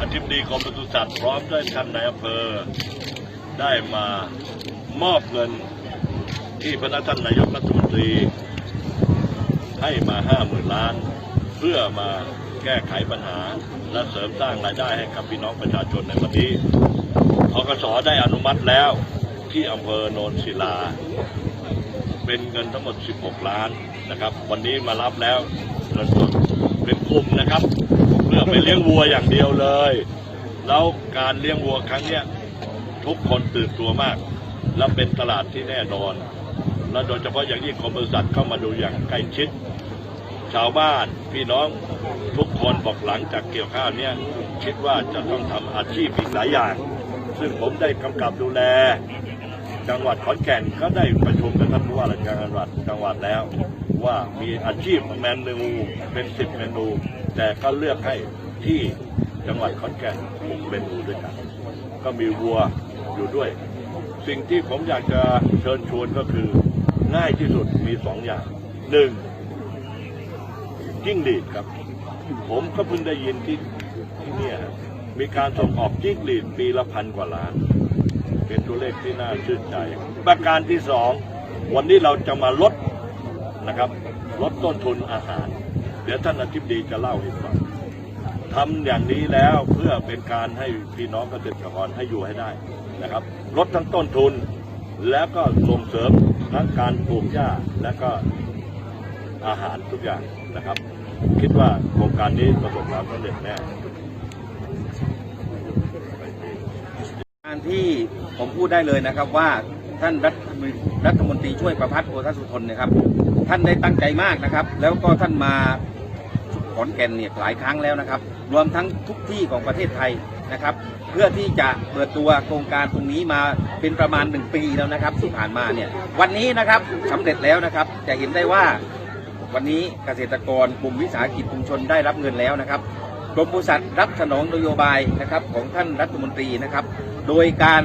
อธิบดีกรมปศุสัตว์พร้อมด้วยท่านนายอำเภอ ได้มามอบเงินที่พระท่านนายกรัฐมนตรี ให้มาห้าหมื่นล้าน เพื่อมาแก้ไขปัญหา และเสริมสร้างรายได้ให้กับพี่น้องประชาชนในวันนี้อกสได้อนุมัติแล้วที่อำเภอโนนศิลา เป็นเงินทั้งหมด 16 ล้านนะครับ วันนี้มารับแล้วเงินสดเป็นกลุ่มนะครับ ไปเลี้ยงวัวอย่างเดียวเลย แล้วการเลี้ยงวัวครั้งเนี้ยทุกคนตื่นตัวมาก และเป็นตลาดที่แน่นอน และโดยเฉพาะอย่างยิ่งกรมบริษัทเข้ามาดูอย่างใกล้ชิด ชาวบ้านพี่น้องทุกคนบอกหลังจากเกี่ยวข้าวเนี้ยคิดว่าจะต้องทำอาชีพอีกหลายอย่าง ซึ่งผมได้กำกับดูแล จังหวัดขอนแก่นก็ได้ประชุมกับท่านผู้ว่าราชการจังหวัดจังหวัดแล้วว่ามีอาชีพเมนูเป็นสิบเมนู แต่ก็เลือกให้ ที่จังหวัดขอนแก่นหกเมนูด้วยกัน ก็มีวัวอยู่ด้วย สิ่งที่ผมอยากจะเชิญชวนก็คือง่ายที่สุดมีสองอย่างหนึ่งจิ้งหรีดครับ ผมก็เพิ่งได้ยินที่ที่นี่มีการส่งออกจิ้งหรีดปีละพันกว่าล้าน เป็นตัวเลขที่น่าชื่นใจ ประการที่สองวันนี้เราจะมาลดนะครับ ลดต้นทุนอาหาร เดี๋ยวท่านอธิบดีจะเล่าให้ฟัง ทำอย่างนี้แล้วเพื่อเป็นการให้พี่น้องเกษตรกรให้อยู่ให้ได้นะครับลดทั้งต้นทุน แล้วก็ส่งเสริมทั้งการปลูกหญ้าและก็อาหารทุกอย่างนะครับ คิดว่าโครงการนี้ประสบความสำเร็จแน่การที่ผมพูดได้เลยนะครับว่าท่านรัฐมนตรีรัฐมนตรีช่วยประพัฒน์โอทสุทนนะครับ ท่านได้ตั้งใจมากนะครับ แล้วก็ท่านมาขอนแก่นเนี่ยหลายครั้งแล้วนะครับ รวมทั้งทุกที่ของประเทศไทยนะครับ เพื่อที่จะเปิดตัวโครงการตรงนี้มาเป็นประมาณหนึ่งปีแล้วนะครับที่ผ่านมาเนี่ยวันนี้นะครับสำเร็จแล้วนะครับจะเห็นได้ว่าวันนี้เกษตรกรกลุ่มวิสาหกิจชุมชนได้รับเงินแล้วนะครับกรมปศุสัตว์รับสนองนโยบายนะครับของท่านรัฐมนตรีนะครับ โดยการ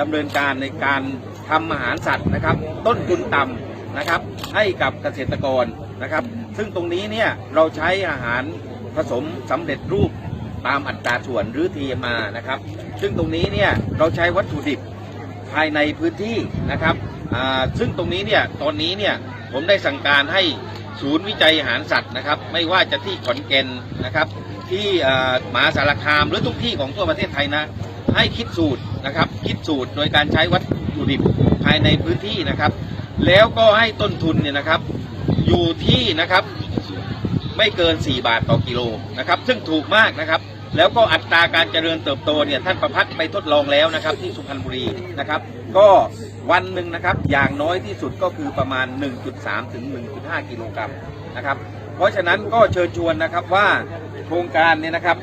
ดำเนินการในการทำอาหารสัตว์นะครับ ต้นทุนต่ำนะครับให้กับเกษตรกรนะครับ ซึ่งตรงนี้เนี่ยเราใช้อาหาร ผสมสำเร็จรูปตามอัตราส่วนหรือ TMR นะครับ ซึ่งตรงนี้เนี่ยเราใช้วัตถุดิบภายในพื้นที่นะครับซึ่งตรงนี้เนี่ยตอนนี้เนี่ยผมได้สั่งการให้ศูนย์วิจัยอาหารสัตว์นะครับ ไม่ว่าจะที่ขอนแก่นนะครับ ที่อ่ามหาสารคามหรือทุกที่ของทั่วประเทศไทยนะให้คิดสูตรนะครับ คิดสูตรโดยการใช้วัตถุดิบภายในพื้นที่นะครับ แล้วก็ให้ต้นทุนเนี่ยนะครับอยู่ที่นะครับ ไม่เกิน 4 บาทต่อกิโลนะครับ ซึ่งถูกมากนะครับ แล้วก็อัตราการเจริญเติบโตเนี่ยท่านประพัฒน์ไปทดลองแล้วนะครับ ที่สุพรรณบุรีนะครับ ก็วันหนึ่งนะครับอย่างน้อยที่สุดก็คือประมาณ 1.3 ถึง 1.5 กิโลกรัมนะครับ เพราะฉะนั้นก็เชิญชวนนะครับว่าโครงการเนี่ยนะครับ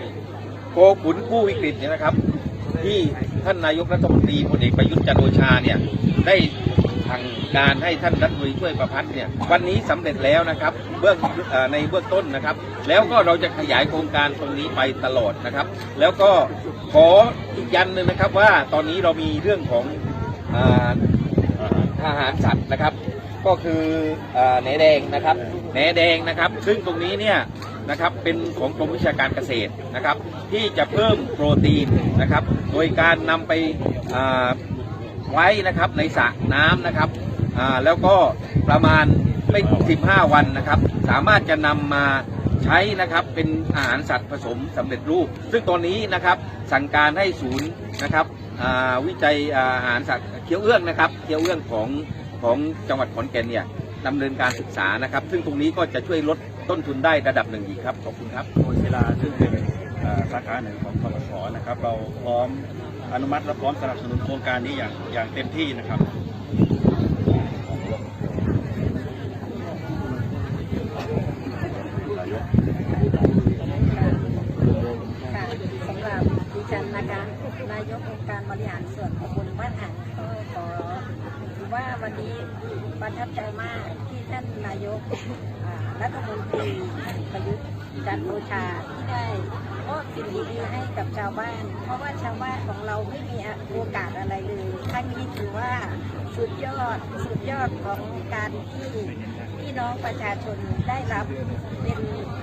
โคขุนกู้วิกฤตเนี่ยนะครับที่ ท่านนายกรัฐมนตรีพลเอกประยุทธ์จันโอชาเนี่ยได้ทางการให้ท่านรัฐมนตรีช่วยประพัฒน์เนี่ยวันนี้สำเร็จแล้วนะครับเบื้องในเบื้องต้นนะครับ แล้วก็เราจะขยายโครงการตรงนี้ไปตลอดนะครับ แล้วก็ขออีกยันหนึ่งนะครับว่าตอนนี้เรามีเรื่องของอ่าอาหารสัตว์นะครับ ก็คือแหนแดงนะครับแหนแดงนะครับ ซึ่งตรงนี้เนี่ย นะครับเป็นของกรมวิชาการเกษตรนะครับ ที่จะเพิ่มโปรตีนนะครับ โดยการนำไปไว้นะครับในสระน้ำนะครับแล้วก็ประมาณไม่ 15 วันนะครับ สามารถจะนำมาใช้นะครับเป็นอาหารสัตว์ผสมสำเร็จรูป ซึ่งตอนนี้นะครับสั่งการให้ศูนย์นะครับวิจัยอาหารสัตว์เคี้ยวเอื้องนะครับเคี้ยวเอื้องของของจังหวัดขอนแก่นเนี่ยดำเนินการศึกษานะครับ ซึ่งตรงนี้ก็จะช่วยลด ต้นทุนได้ระดับหนึ่งอีกครับ ขอบคุณครับโนนศิลาซึ่งเป็นสาขาหนึ่งของกสศนะครับ เราพร้อมอนุมัติและพร้อมสนับสนุนโครงการนี้อย่างอย่างเต็มที่นะครับสำหรับดิฉันนะคะนายกองค์การบริหารส่วนตำบลบ้านอ่างก็ขอถือว่าวันนี้ประทับใจมากานายกรัฐมนตรีประยุทธ์จันทร์โอชาที่ได้มอบสิ่งดีๆให้กับชาวบ้าน เพราะว่าชาวบ้านของเราไม่มีโอกาสอะไรเลยครั้งนี้ถือว่าสุดยอดสุดยอดของการที่พี่น้องประชาชนได้รับเป็น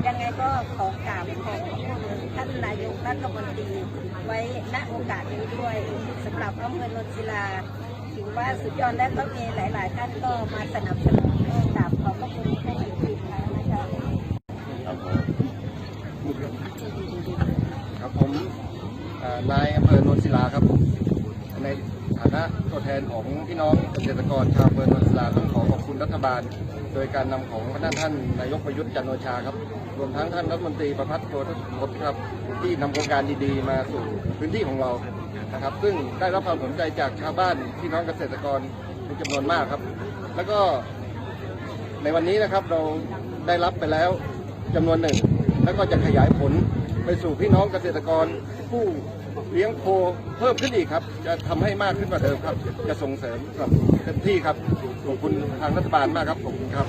ยังไงก็ขอกราบขอบคุณท่านนายกรัฐมนตรีไว้ณโอกาสนี้ด้วยสำหรับอำเภอนนทิลาถือว่าสุดยอดและก็มีหลาย ๆ ท่านก็มาสนับสนุน ครับผมนายอำเภอโนนศิลาครับในฐานะตัวแทนของพี่น้องเกษตรกรชาวอำเภอโนนศิลาต้องขอขอบคุณรัฐบาล โดยการนำของท่านท่านนายกประยุทธ์จันโอชาครับรวมทั้งท่านรัฐมนตรีประพัฒน์โพธิพจน์ครับที่นำโครงการดีๆ มาสู่พื้นที่ของเรานะครับ ซึ่งได้รับความสนใจจากชาวบ้านพี่น้องเกษตรกรเป็นจำนวนมากครับ แล้วก็ ในวันนี้นะครับเราได้รับไปแล้วจำนวนหนึ่ง แล้วก็จะขยายผลไปสู่พี่น้องเกษตรกรผู้เลี้ยงโคเพิ่มขึ้นอีกครับ จะทำให้มากขึ้นกว่าเดิมครับ จะส่งเสริมกับเต็มที่ครับขอบคุณทางรัฐบาลมากครับขอบคุณครับ